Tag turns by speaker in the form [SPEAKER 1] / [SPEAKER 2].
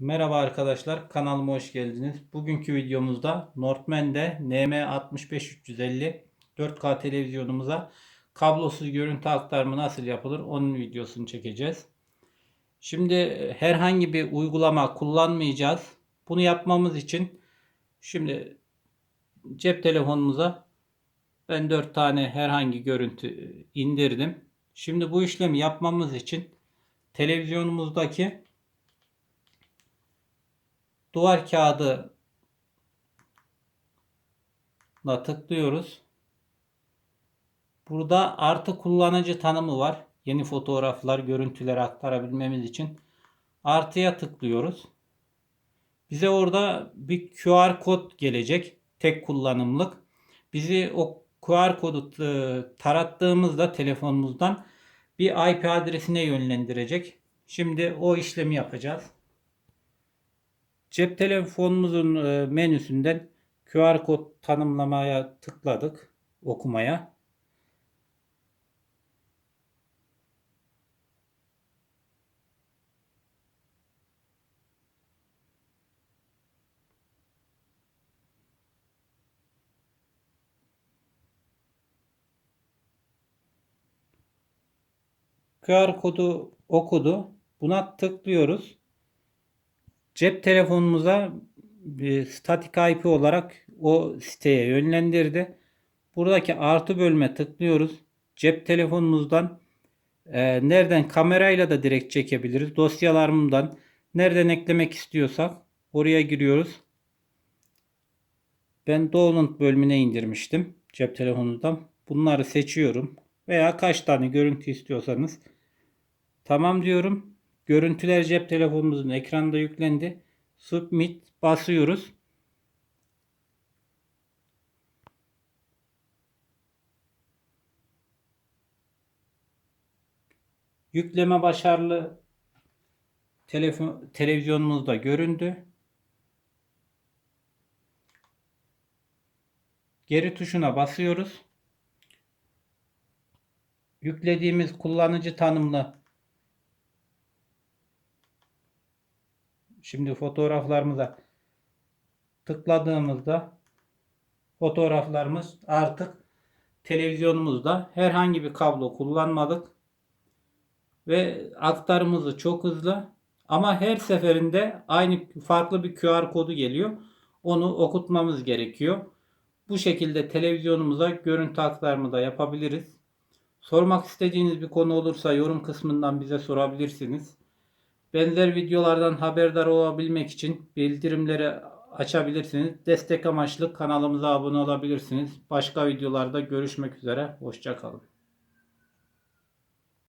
[SPEAKER 1] Merhaba arkadaşlar, kanalıma hoş geldiniz. Bugünkü videomuzda Northman'de NM65350 4K televizyonumuza kablosuz görüntü aktarımı nasıl yapılır onun videosunu çekeceğiz. Şimdi e, herhangi bir uygulama kullanmayacağız. Bunu yapmamız için şimdi cep telefonumuza ben 4 tane herhangi görüntü e, indirdim. Şimdi bu işlemi yapmamız için televizyonumuzdaki duvar kağıdı da tıklıyoruz. Burada artı kullanıcı tanımı var. Yeni fotoğraflar, görüntüleri aktarabilmemiz için artıya tıklıyoruz. Bize orada bir QR kod gelecek. Tek kullanımlık. Bizi o QR kodu e, tarattığımızda telefonumuzdan bir IP adresine yönlendirecek. Şimdi o işlemi yapacağız. Cep telefonumuzun e, menüsünden QR kod tanımlamaya tıkladık. Okumaya. QR kodu okudu. Buna tıklıyoruz. Cep telefonumuza bir statik IP olarak o siteye yönlendirdi. Buradaki artı bölüme tıklıyoruz. Cep telefonumuzdan e, nereden kamerayla da direkt çekebiliriz. Dosyalarımdan nereden eklemek istiyorsak oraya giriyoruz. Ben download bölümüne indirmiştim cep telefonundan. Bunları seçiyorum. Veya kaç tane görüntü istiyorsanız. Tamam diyorum. Görüntüler cep telefonumuzun ekranda yüklendi. Submit basıyoruz. Yükleme başarılı telefon televizyonumuzda göründü. Geri tuşuna basıyoruz. Yüklediğimiz kullanıcı tanımlı Şimdi fotoğraflarımıza tıkladığımızda fotoğraflarımız artık televizyonumuzda herhangi bir kablo kullanmadık ve aktarımızı çok hızlı ama her seferinde aynı farklı bir QR kodu geliyor. Onu okutmamız gerekiyor. Bu şekilde televizyonumuza görüntü aktarımı da yapabiliriz. Sormak istediğiniz bir konu olursa yorum kısmından bize sorabilirsiniz. Benzer videolardan haberdar olabilmek için bildirimleri açabilirsiniz. Destek amaçlı kanalımıza abone olabilirsiniz. Başka videolarda görüşmek üzere. Hoşçakalın.